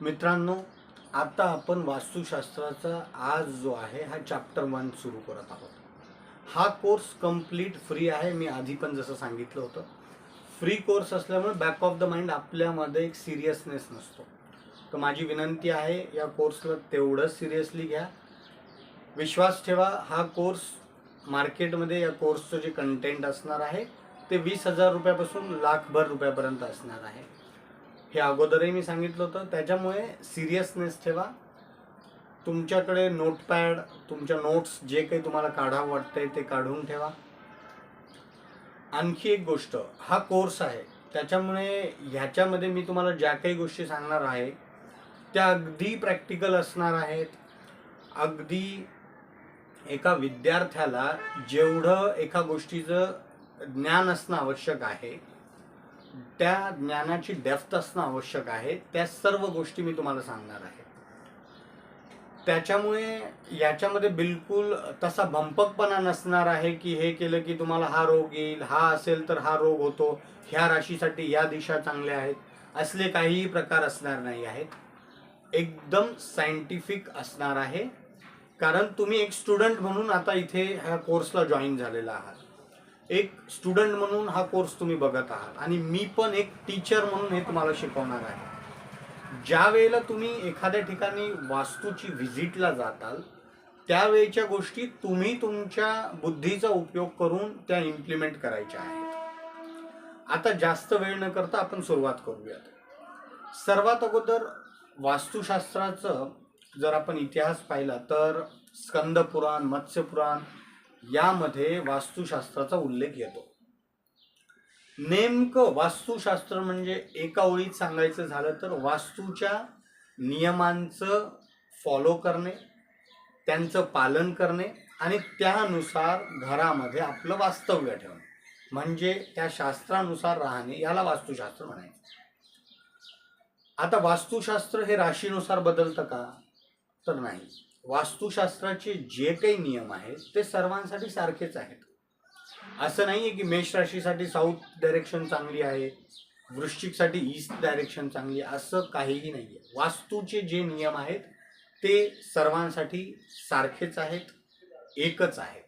मित्रांनो आता आपण वास्तुशास्त्राचा आज जो आहे हा चॅप्टर वन सुरू करत आहोत. हा कोर्स कंप्लीट फ्री आहे मी आधी पण जसं सांगितलं होतं. फ्री कोर्स असल्यामुळे बॅक ऑफ द माइंड आपल्यामध्ये एक सिरियसनेस नसतो. तर माझी विनंती आहे या कोर्सला तेवढं सिरियसली घ्या. विश्वास ठेवा हा कोर्स मार्केटमध्ये या कोर्सचं जे कंटेंट असणार आहे ते वीस हजार रुपयापासून लाखभर रुपयापर्यंत असणार आहे. हे अगोदरही मी सांगितलं होतं. त्याच्यामुळे सिरियसनेस ठेवा. तुमच्याकडे नोटपॅड तुमच्या नोट्स जे काही तुम्हाला काढावं वाटतंय ते काढून ठेवा. आणखी एक गोष्ट हा कोर्स आहे. त्याच्यामुळे ह्याच्यामध्ये मी तुम्हाला ज्या काही गोष्टी सांगणार आहे त्या अगदी प्रॅक्टिकल असणार आहेत. अगदी एका विद्यार्थ्याला जेवढं एका गोष्टीचं ज्ञान असणं आवश्यक आहे त्या ज्ञानाची डेप्थ असणं आवश्यक आहे. त्या सर्व गोष्टी मी तुम्हाला सांगणार आहे. त्याच्यामुळे याच्यामध्ये बिलकुल तसा भंपकपणा नसणार आहे की हे केलं की तुम्हाला हा रोग येईल हा असेल तर हा रोग होतो ह्या राशीसाठी या दिशा चांगल्या आहेत असले काहीही प्रकार असणार नाही आहेत. एकदम सायंटिफिक असणार आहे. कारण तुम्ही एक स्टुडंट म्हणून आता इथे ह्या कोर्सला जॉईन झालेला आहात. एक स्टुडंट म्हणून हा कोर्स तुम्ही बघत आहात. आणि मी पण एक टीचर म्हणून हे तुम्हाला शिकवणार आहे. ज्या वेळेला तुम्ही एखाद्या ठिकाणी वास्तूची व्हिजिटला जाताल त्यावेळेच्या गोष्टी तुम्ही तुमच्या बुद्धीचा उपयोग करून त्या इम्प्लिमेंट करायच्या आहेत. आता जास्त वेळ न करता आपण सुरुवात करूयात. सर्वात अगोदर वास्तुशास्त्राचं जर आपण इतिहास पाहिला तर स्कंदपुराण मत्स्यपुराण यामध्ये वास्तुशास्त्राचा उल्लेख येतो. नेमकं वास्तुशास्त्र म्हणजे एका ओळीत सांगायचं झालं तर वास्तूच्या नियमांचं फॉलो करणे त्यांचं पालन करणे आणि त्यानुसार घरामध्ये आपलं वास्तव्य ठेवणे. म्हणजे त्या शास्त्रानुसार राहणे याला वास्तुशास्त्र म्हणायचं. आता वास्तुशास्त्र हे राशीनुसार बदलतं का? तर नाही. वास्तुशास्त्राचे जे काही नियम आहेत ते सर्वांसाठी सारखेच आहेत. असं नाही आहे की मेष राशीसाठी साऊथ डायरेक्शन चांगली आहे वृश्चिकसाठी ईस्ट डायरेक्शन चांगली आहे असं काहीही नाही आहे वास्तूचे जे नियम आहेत ते सर्वांसाठी सारखेच आहेत एकच आहेत.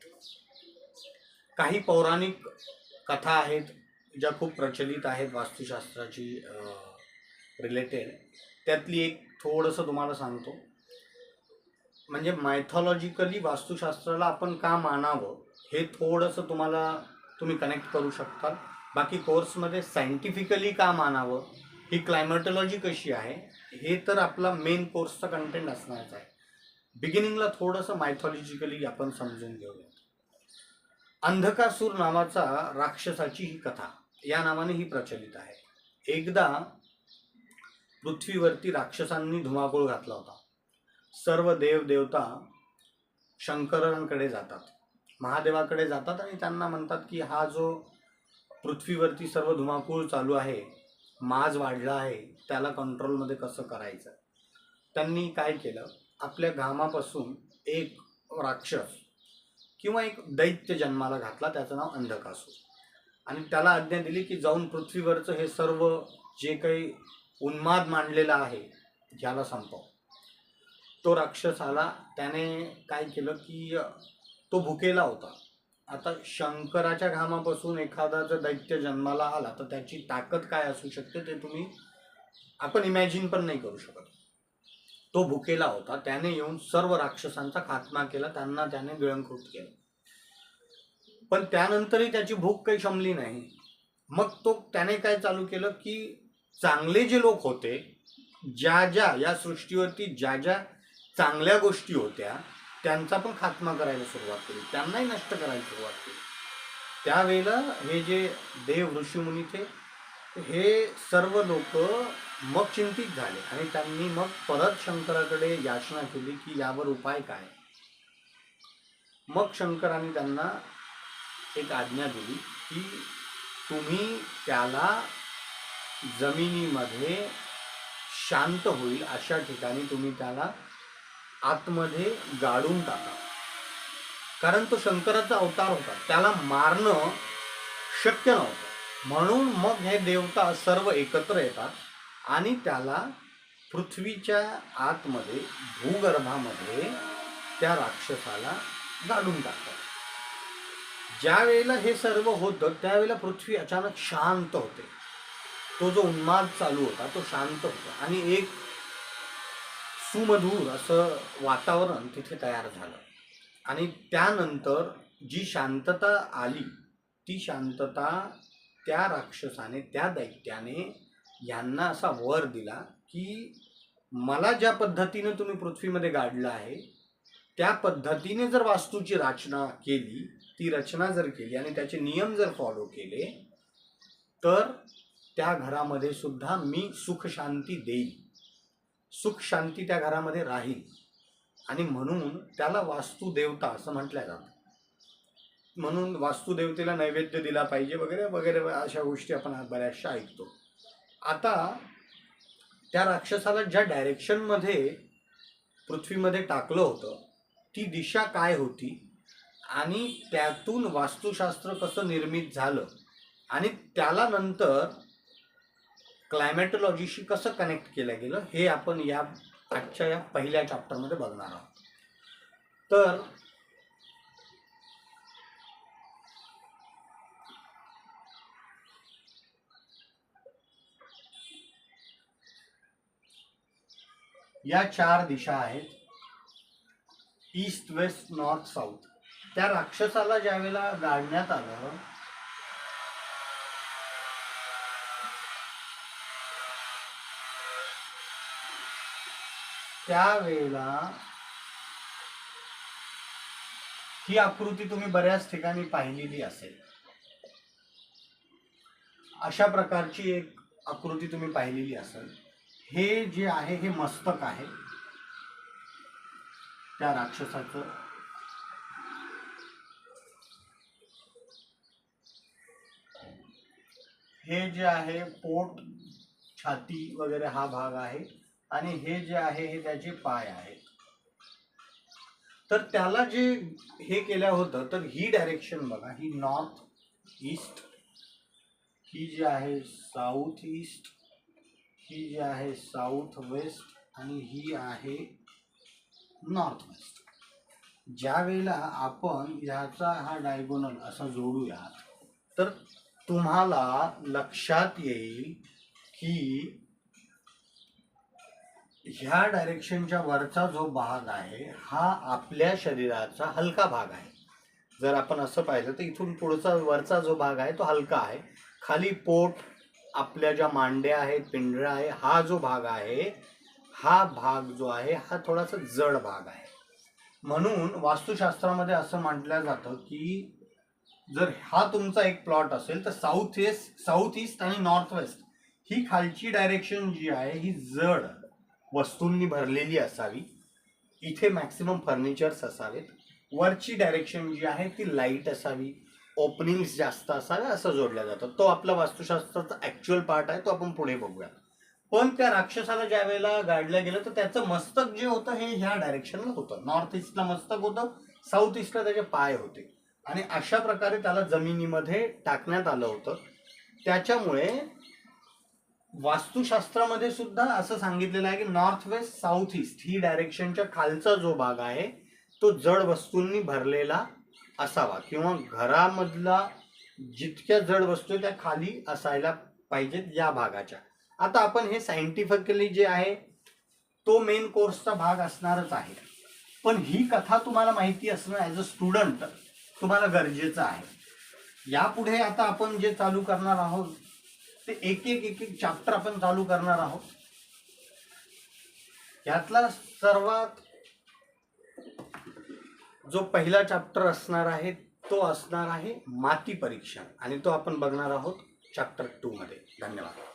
काही पौराणिक कथा आहेत ज्या खूप प्रचलित आहेत वास्तुशास्त्राची रिलेटेड त्यातली एक थोडंसं तुम्हाला सांगतो. म्हणजे मायथॉलॉजिकली वास्तुशास्त्राला आपण का मानावं हे थोडंसं तुम्हाला तुम्ही कनेक्ट करू शकता. बाकी कोर्समध्ये सायंटिफिकली का मानावं ही क्लायमेटॉलॉजी कशी आहे हे तर आपला मेन कोर्सचा कंटेंट असणारच आहे. बिगिनिंगला थोडंसं मायथॉलॉजिकली आपण समजून घेऊया अंधकासूर नावाचा राक्षसाची ही कथा या नावाने ही प्रचलित आहे. एकदा पृथ्वीवरती राक्षसांनी धुमाकूळ घातला होता. सर्व देव देवता शंकरांकडे जातात. महादेवाकडे जातात आणि त्यांना म्हणतात की हा जो पृथ्वीवरती सर्व धुमाकूळ चालू आहे माज वाढला आहे त्याला कंट्रोलमध्ये कसं करायचं? त्यांनी काय केलं? आपल्या घामापासून एक राक्षस किंवा एक दैत्य जन्माला घातला त्याचं नाव अंधकासू आणि त्याला आज्ञा दिली की जाऊन पृथ्वीवरचं हे सर्व जे काही उन्माद मांडलेलं आहे ह्याला संपव. तो राक्षस आला. त्याने काय केलं की तो भुकेला होता. आता शंकराच्या घामापासून एखादा जर दैत्य जन्माला आला तर त्याची ताकद काय असू शकते ते तुम्ही आपण इमॅजिन पण नाही करू शकत. तो भुकेला होता. त्याने येऊन सर्व राक्षसांचा खात्मा केला. त्यांना त्याने गिळंकृत केलं. पण त्यानंतरही त्याची भूक काही शमली नाही. मग तो त्याने काय चालू केलं की चांगले जे लोक होते ज्या ज्या या सृष्टीवरती ज्या ज्या चांगल्या गोष्टी होत्या त्यांचा पण खात्मा करायला सुरुवात केली. त्यांनाही नष्ट करायला सुरुवात केली. त्यावेळेला हे जे देव ऋषीमुनी थे हे सर्व लोक मग चिंतित झाले आणि त्यांनी मग परत शंकराकडे याचना केली की यावर उपाय काय? मग शंकराने त्यांना एक आज्ञा दिली की तुम्ही त्याला जमिनीमध्ये शांत होईल अशा ठिकाणी तुम्ही त्याला आतमध्ये गाडून टाका. कारण तो शंकराचा अवतार होता. त्याला मारणं शक्य नव्हतं. म्हणून मग हे देवता सर्व एकत्र येतात आणि त्याला पृथ्वीच्या आतमध्ये भूगर्भामध्ये त्या राक्षसाला गाडून टाकतात. ज्या वेळेला हे सर्व होतं त्यावेळेला पृथ्वी अचानक शांत होते. तो जो उन्माद चालू होता तो शांत होता. आणि एक सुमधूर असं वातावरण तिथे तयार झालं. आणि त्यानंतर जी शांतता आली ती शांतता त्या राक्षसाने त्या दैत्याने यांना असा वर दिला की मला ज्या पद्धतीनं तुम्ही पृथ्वीमध्ये गाडलं आहे त्या पद्धतीने जर वास्तूची रचना केली ती रचना जर केली आणि त्याचे नियम जर फॉलो केले तर त्या घरामध्ये सुद्धा मी सुखशांती देईल सुख शांती त्या घरामध्ये राहील. आणि म्हणून त्याला वास्तुदेवता असं म्हटलं जातं. म्हणून वास्तुदेवतेला नैवेद्य दिला पाहिजे वगैरे वगैरे अशा गोष्टी आपण बऱ्याचशा ऐकतो. आता त्या राक्षसाला ज्या डायरेक्शनमध्ये पृथ्वीमध्ये टाकलं होतं ती दिशा काय होती? आणि त्यातून वास्तुशास्त्र कसं निर्मित झालं? आणि त्याला नंतर क्लायमॅटोलॉजीशी कसं कनेक्ट केलं गेलं हे आपण या आजच्या या पहिल्या चॅप्टरमध्ये बघणार आहोत. तर या चार दिशा आहेत. ईस्ट वेस्ट नॉर्थ साऊथ त्या राक्षसाला ज्यावेळेला गाडण्यात आलं त्यावेळेला ही आकृती तुम्ही बऱ्याच ठिकाणी पाहिलेली असेल. अशा प्रकारची एक आकृती तुम्ही पाहिलेली असेल. हे जे आहे हे मस्तक आहे. त्या राक्षसाचं. हे जे आहे पोट छाती वगैरे हा भाग आहे. आणि हे जे आहे हे त्याचे पाय आहेत. तर त्याला जे हे केलं होतं तर ही डायरेक्शन बघा ही नॉर्थ ईस्ट ही जी आहे साऊथ ईस्ट ही जी आहे साऊथ वेस्ट आणि ही आहे नॉर्थ वेस्ट ज्या वेळेला आपण ह्याचा हा डायगोनल असा जोडूयात तर तुम्हाला लक्षात येईल की ह्या डायरेक्शनच्या वरचा जो भाग आहे हा आपल्या शरीराचा हलका भाग आहे. जर आपण असं पाहिलं तर इथून पुढचा वरचा जो भाग आहे तो हलका आहे. खाली पोट आपल्या ज्या मांड्या आहेत पिंजरा आहे हा जो भाग आहे हा भाग जो आहे हा थोडासा जड भाग आहे. म्हणून वास्तुशास्त्रामध्ये असं म्हटलं जातं की जर हा तुमचा एक प्लॉट असेल तर साऊथ ईस्ट साऊथ ईस्ट आणि नॉर्थ वेस्ट ही खालची डायरेक्शन जी आहे ही जड. वस्तूंनी भरलेली असावी इथे मॅक्सिमम फर्निचर्स असावेत. वरची डायरेक्शन जी आहे ती लाइट असावी. ओपनिंग्स जास्त असावे असं जोडल्या जातं. तो आपला वास्तुशास्त्राचा ॲक्च्युअल पार्ट आहे तो आपण पुढे बघूया पण त्या राक्षसाला ज्या वेळेला गाडलं गेलं तर त्याचं मस्तक जे होतं हे ह्या डायरेक्शनला होतं. नॉर्थ ईस्टला मस्तक होतं साऊथ ईस्टला त्याचे पाय होते. आणि अशा प्रकारे त्याला जमिनीमध्ये टाकण्यात आलं होतं. त्याच्यामुळे वास्तुशास्त्रामध्ये सुद्धा असं सांगितलेलं आहे की नॉर्थ वेस्ट साऊथ ईस्ट ही डायरेक्शनच्या खालचा जो भाग आहे तो जड वस्तूंनी भरलेला असावा. किंवा घरामधला जितक्या जड वस्तू आहे त्या खाली असायला पाहिजेत या भागाच्या. आता आपण हे सायंटिफिकली जे आहे तो मेन कोर्सचा भाग असणारच आहे. पण ही कथा तुम्हाला माहिती असणं ॲज अ स्टुडंट तुम्हाला गरजेचं आहे. यापुढे आता आपण जे चालू करणार आहोत ते एक एक एक एक चॅप्टर आपण चालू करणार आहोत. यातला सर्वात जो पहिला चॅप्टर असणार आहे तो असणार आहे माती परीक्षण. आणि तो आपण बघणार आहोत चॅप्टर टू मध्ये. धन्यवाद.